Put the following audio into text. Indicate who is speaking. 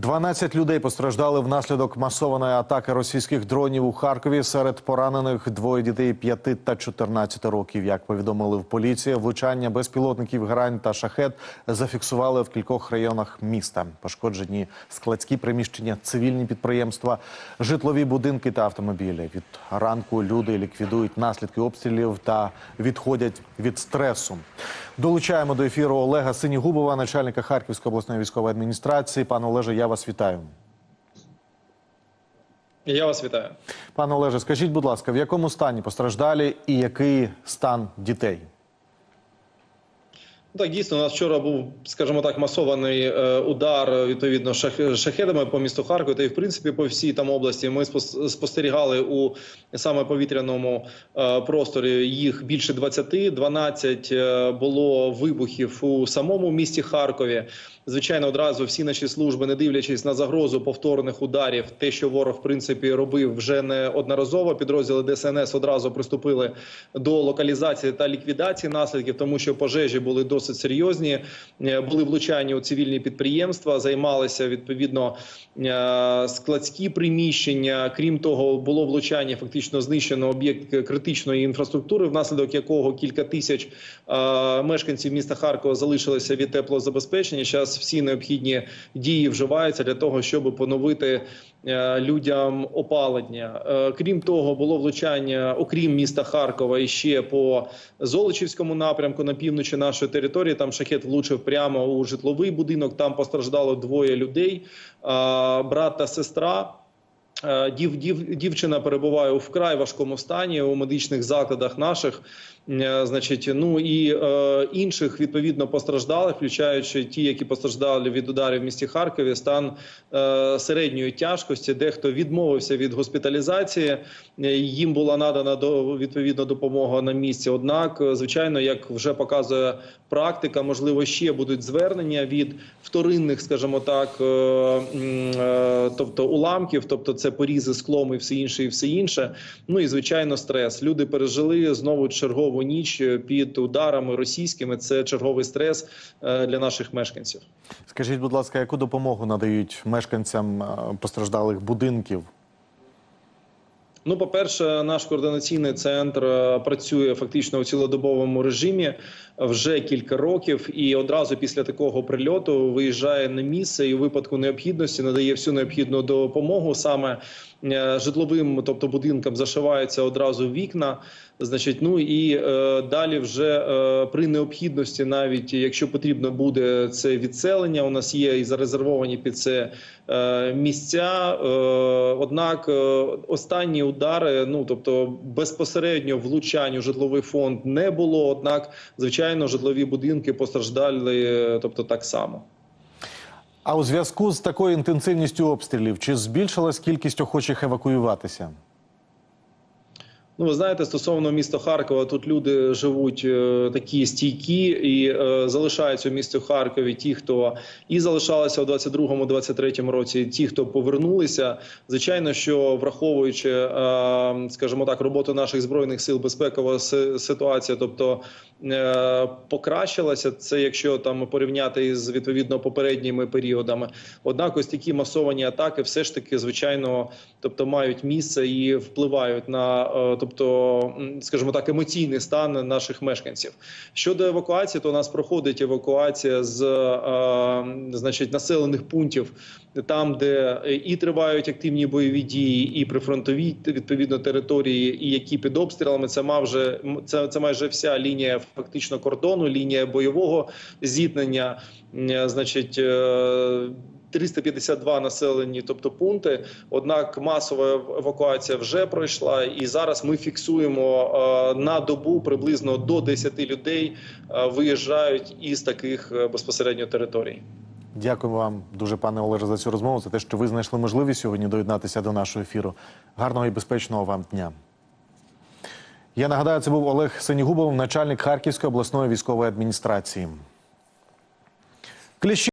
Speaker 1: 12 людей постраждали внаслідок масованої атаки російських дронів у Харкові. Серед поранених двоє дітей 5 та 14 років. Як повідомили в поліції, влучання безпілотників грань та шахет зафіксували в кількох районах міста. Пошкоджені складські приміщення, цивільні підприємства, житлові будинки та автомобілі. Від ранку люди ліквідують наслідки обстрілів та відходять від стресу. Долучаємо до ефіру Олега Синігубова, начальника Харківської обласної військової адміністрації. Пане Олеже, я вас вітаю.
Speaker 2: Я вас вітаю.
Speaker 1: Пане Олеже, скажіть, будь ласка, в якому стані постраждалі і який стан дітей?
Speaker 2: Ну, Так, дійсно, у нас вчора був, скажімо так, масований е, удар відповідно шах, шахедами по місту Харкові та й в принципі по всій там області. Ми спос- спостерігали у саме повітряному е, просторі їх більше 20, 12 е, було вибухів у самому місті Харкові. Звичайно, одразу всі наші служби, не дивлячись на загрозу повторних ударів, те, що ворог в принципі робив вже неодноразово. Підрозділи ДСНС одразу приступили до локалізації та ліквідації наслідків, тому що пожежі були досить серйозні. Е, Були влучання у цивільні підприємства, займалися відповідно е, складські приміщення. Крім того, було влучання, фактично знищено об'єкт критичної інфраструктури, внаслідок якого кілька тисяч е, мешканців міста Харкова залишилися від теплозабезпечення. Зараз всі необхідні дії вживаються для того, щоб поновити людям опалення. Е, Крім того, було влучання, окрім міста Харкова, і ще по Золочівському напрямку на півночі нашої території. Там шахет влучив прямо у житловий будинок. Там постраждало двоє людей, е, брат та сестра. Е, Дів, дів, дівчина перебуває у вкрай важкому стані у медичних закладах наших. Е, Значить, ну і е, інших відповідно постраждалих, включаючи ті, які постраждали від ударів в місті Харкові, стан е, середньої тяжкості. Дехто відмовився від госпіталізації. Е, Їм була надана до відповідно допомога на місці. Однак, звичайно, як вже показує практика, можливо, ще будуть звернення від вторинних, скажімо так, е, е, тобто уламків, тобто це порізи склом і все інше, і все інше. Ну і звичайно, стрес. Люди пережили знову чергову ніч під ударами російськими. Це черговий стрес е, для наших мешканців.
Speaker 1: Скажіть, будь ласка, яку допомогу надають мешканцям е, постраждалих будинків?
Speaker 2: Ну, по-перше, наш координаційний центр е, працює фактично у цілодобовому режимі вже кілька років, і одразу після такого прильоту виїжджає на місце і у випадку необхідності надає всю необхідну допомогу саме е, житловим, тобто будинкам, зашиваються одразу вікна. Значить, ну і е, далі вже е, при необхідності, навіть якщо потрібно буде це відселення, у нас є і зарезервовані під це е, місця. Е, однак е, останні удари, ну тобто безпосередньо влучань у житловий фонд не було. Однак, звичайно, житлові будинки постраждали, е, тобто так само.
Speaker 1: А у зв'язку з такою інтенсивністю обстрілів чи збільшилась кількість охочих евакуюватися?
Speaker 2: Ну, ви знаєте, стосовно міста Харкова, тут люди живуть е, такі стійкі і е, залишаються в місті Харкові. Ті, хто і залишалися у 22-23 році, ті, хто повернулися. Звичайно, що враховуючи, е, скажімо так, роботу наших збройних сил, безпекова си- ситуація, тобто е, покращилася. Це якщо там порівняти із відповідно попередніми періодами. Однак, ось такі масовані атаки, все ж таки, звичайно, тобто мають місце і впливають на е, тобто, скажімо так, емоційний стан наших мешканців. Щодо евакуації, то у нас проходить евакуація з е, значить населених пунктів, там, де і тривають активні бойові дії, і прифронтові відповідно території, і які під обстрілами це майже це, це майже вся лінія фактично кордону, лінія бойового зіткнення. Е, Значить. е, 352 населені, тобто пункти. Однак масова евакуація вже пройшла, і зараз ми фіксуємо е, на добу приблизно до 10 людей е, виїжджають із таких е, безпосередньо територій.
Speaker 1: Дякую вам дуже, пане Олеже, за цю розмову, за те, що ви знайшли можливість сьогодні доєднатися до нашого ефіру. Гарного і безпечного вам дня. Я нагадаю, це був Олег Синігубов, начальник Харківської обласної військової адміністрації.